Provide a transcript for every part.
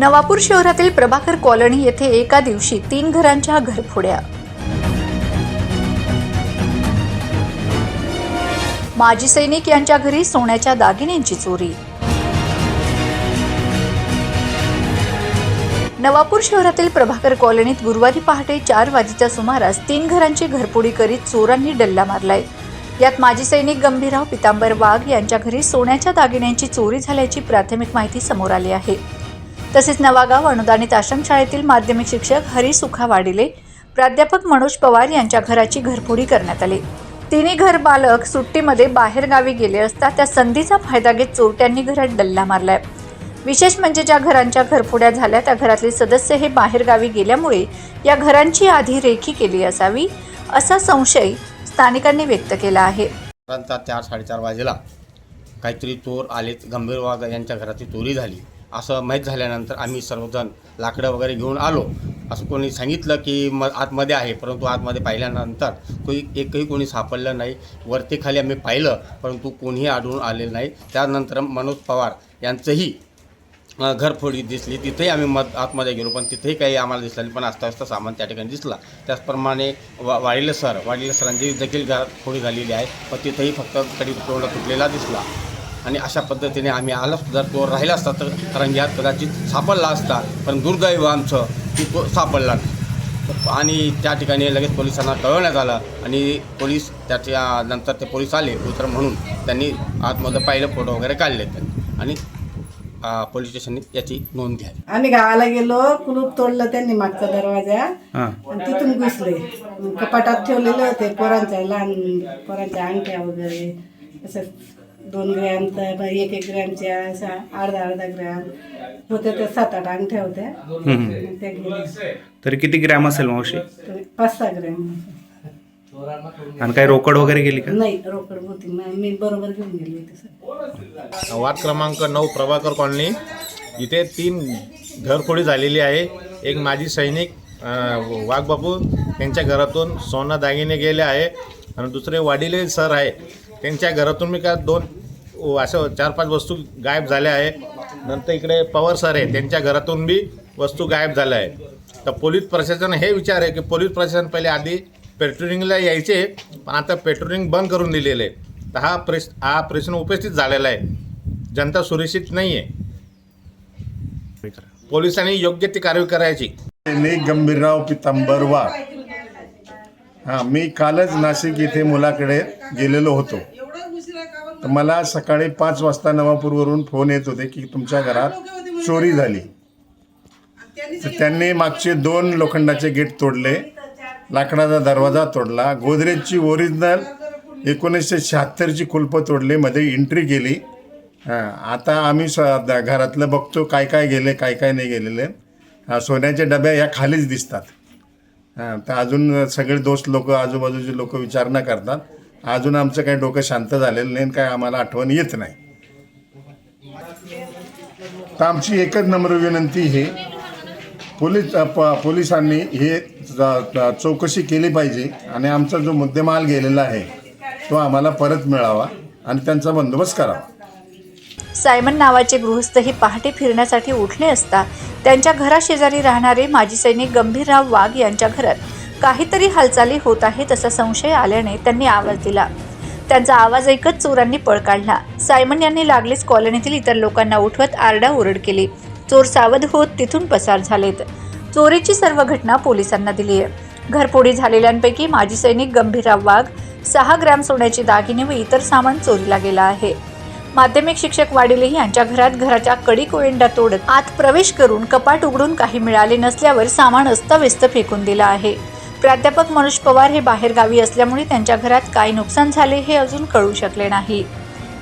नवापूर शहरातील प्रभाकर कॉलनी येथे एका दिवशी तीन घरांच्या घरफोड्या. माजी सैनिक यांच्या घरी सोन्याच्या दागिन्यांची चोरी. नवापूर शहरातील प्रभाकर कॉलनीत गुरुवारी पहाटे चार वाजेच्या सुमारास तीन घरांची घरफोडी करीत चोरांनी डल्ला मारलाय. यात माजी सैनिक गंभीरराव पितांबर वाघ यांच्या घरी सोन्याच्या दागिन्यांची चोरी झाल्याची प्राथमिक माहिती समोर आली आहे. तसेच नवागाव अनुदानित आश्रमशाळेतील माध्यमिक शिक्षक हरी सुखा वाडिले प्राध्यापक मनोज पवार यांच्या घराची घरफोडी करण्यात आली. तिन्ही घर बालक सुट्टीमध्ये बाहेरगावी गेले असता त्या संधीचा फायदा घेत चोरट्यांनी घरात डल्ला मारलाय. विशेष म्हणजे ज्या घरांच्या घरफोड्या झाल्या त्या घरातले सदस्य हे बाहेरगावी गेल्यामुळे या घरांची आधी रेखी केली असावी असा संशय स्थानिकांनी व्यक्त केला आहे. चार साडेचार वाजेला काहीतरी चोर आले गंभीर वाघ यांच्या घराची चोरी झाली. असं माहीत झाल्यानंतर आम्ही सर्वजण लाकडं वगैरे घेऊन आलो. असं कोणी सांगितलं की म आतमध्ये आहे परंतु आतमध्ये पाहिल्यानंतर कोणी एकही कोणी सापडलं नाही. वरती खाली आम्ही पाहिलं परंतु कोणीही आढळून आलेलं नाही. त्यानंतर मनोज पवार यांचंही घरफोडी दिसली. तिथेही आम्ही मत आतमध्ये गेलो पण तिथेही काही आम्हाला दिसलं नाही. पण अस्ताव्यस्त सामान त्या ठिकाणी दिसला. त्याचप्रमाणे वा वाडिले सर वाडिले सरांची देखील घरफोडी झालेली आहे. पण तिथेही फक्त कधी तोंड तुटलेला दिसला. आणि अशा पद्धतीने आम्ही आलो जर तो राहिला असता तर तरंग्यात कदाचित सापडला असता पण दुर्दैव आमचं की तो सापडला नाही. आणि त्या ठिकाणी लगेच पोलिसांना कळवण्यात आलं आणि पोलीस त्याच्या नंतर ते पोलीस आले उतर म्हणून त्यांनी आतमध्ये पाहिलं फोटो वगैरे काढले त्यांनी. आणि पोलीस स्टेशनने याची नोंद घ्यावी. आम्ही गावाला गेलो कुलूप तोडलं त्यांनी मागचा दरवाजा. हां. आणि तिथून घुसले. कपाटात ठेवलेले होते पोरांच्या लहान पोरांच्या अंगठ्या वगैरे. असं दोन ग्रॅमचा मग एक एक ग्रॅमच्या अशा अर्धा अर्धा ग्रॅम. होत्या त्या सात आठ अंगठ्या होत्या. मग त्या गेल्या. तरी किती ग्रॅम असेल मावशी? तर पाच सहा ग्रॅम. आणि काही रोकड वगैरे गेली का? नाही रोकड होती. मग मी बरोबर घेऊन गेली होती सर वार्ड क्रमांक नऊ प्रभाकर कॉलनी. इथे तीन घरफोडी झालेली आहे. एक माजी सैनिक अं, वाघबापू त्यांच्या घरातून सोनं दागिने गेले आहे. आणि दुसरे वाडिले सर आहे. त्यांच्या घरातून मी काय दोन अशा असं चार पाच वस्तू गायब झाल्या आहे. नंतर इकडे पवार सर आहे त्यांच्या घरातून बी वस्तू गायब झाल्या आहे तर पोलीस प्रशासन हे विचार आहे की पोलीस प्रशासन पहिले आधी पेट्रोलिंगला यायचे पण आता पेट्रोलिंग बंद करून दिलेलं आहे. तर हा प्रश हा प्रश्न उपस्थित झालेला आहे. जनता सुरक्षित नाही आहे. पोलिसांनी योग्य ती कारवाई करायची. मी गंभीरराव पितांबर वा हां मी कालच नाशिक इथे मुलाकडे गेलेलो होतो. तर मला सकाळी पाच वाजता नवापूरवरून फोन येत होते की तुमच्या घरात चोरी झाली. तर त्यांनी मागचे दोन लोखंडाचे गेट तोडले. लाकडाचा दरवाजा तोडला. गोदरेजची ओरिजिनल एकोणीसशे शहात्तरची कुलपं तोडले. मध्ये एंट्री केली. हां आता आम्ही स घरातलं बघतो काय काय गेले काय काय नाही गेलेले. हा, सोन्याच्या डब्या या खालीच दिसतात. हां तर अजून सगळे दोस्त लोक आजूबाजूचे लोक विचारणा करतात. अजून आमचं काही डोकं शांत झालेलं नाही काय आम्हाला आठवण येत नाही. तर आमची एकच नम्र विनंती हे पोलीस प पोलिसांनी हे चौकशी केली पाहिजे आणि आमचा जो मुद्देमाल गेलेला आहे तो आम्हाला परत मिळावा आणि त्यांचा बंदोबस्त करावा. सायमन नावाचे गृहस्थही पहाटे फिरण्यासाठी उठले असता त्यांच्या घराशेजारी राहणारे माजी सैनिक गंभीरराव वाघ यांच्या घरात काहीतरी हालचाली होत आहेत असा संशय आल्याने त्यांनी आवाज दिला. त्यांचा आवाज ऐकत चोरांनी पळ काढला. सायमन यांनी लागलीच कॉलनीतील इतर लोकांना उठवत आरडाओरड केली. चोर सावध होत तिथून पसार झालेत. चोरीची सर्व घटना पोलिसांना दिली आहे. घरफोडी झालेल्यांपैकी माजी सैनिक गंभीरराव वाघ सहा ग्रॅम सोन्याचे दागिने व इतर सामान चोरीला गेला आहे. माध्यमिक शिक्षक वाडिले यांच्या घरात घराच्या कडी कोयंडा तोडत आत प्रवेश करून कपाट उघडून काही मिळाले नसल्यावर सामान अस्ताव्यस्त फेकून दिलं आहे. प्राध्यापक मनोज पवार हे बाहेरगावी असल्यामुळे त्यांच्या घरात काय नुकसान झाले हे अजून कळू शकले नाही.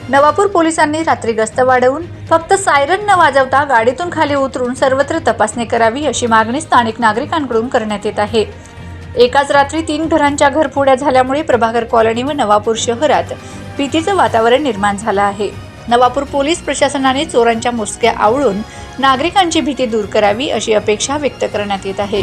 नवापूर पोलिसांनी रात्री गस्त वाढवून फक्त सायरन न वाजवता गाडीतून खाली उतरून सर्वत्र तपासणी करावी अशी मागणी स्थानिक नागरिकांकडून करण्यात येत आहे. एकाच रात्री तीन घरांच्या घरफोड्या झाल्यामुळे प्रभाकर कॉलनी व नवापूर शहरात भीतीचं वातावरण निर्माण झालं आहे. नवापूर पोलीस प्रशासनाने चोरांच्या मुसक्या आवळून नागरिकांची भीती दूर करावी अशी अपेक्षा व्यक्त करण्यात येत आहे.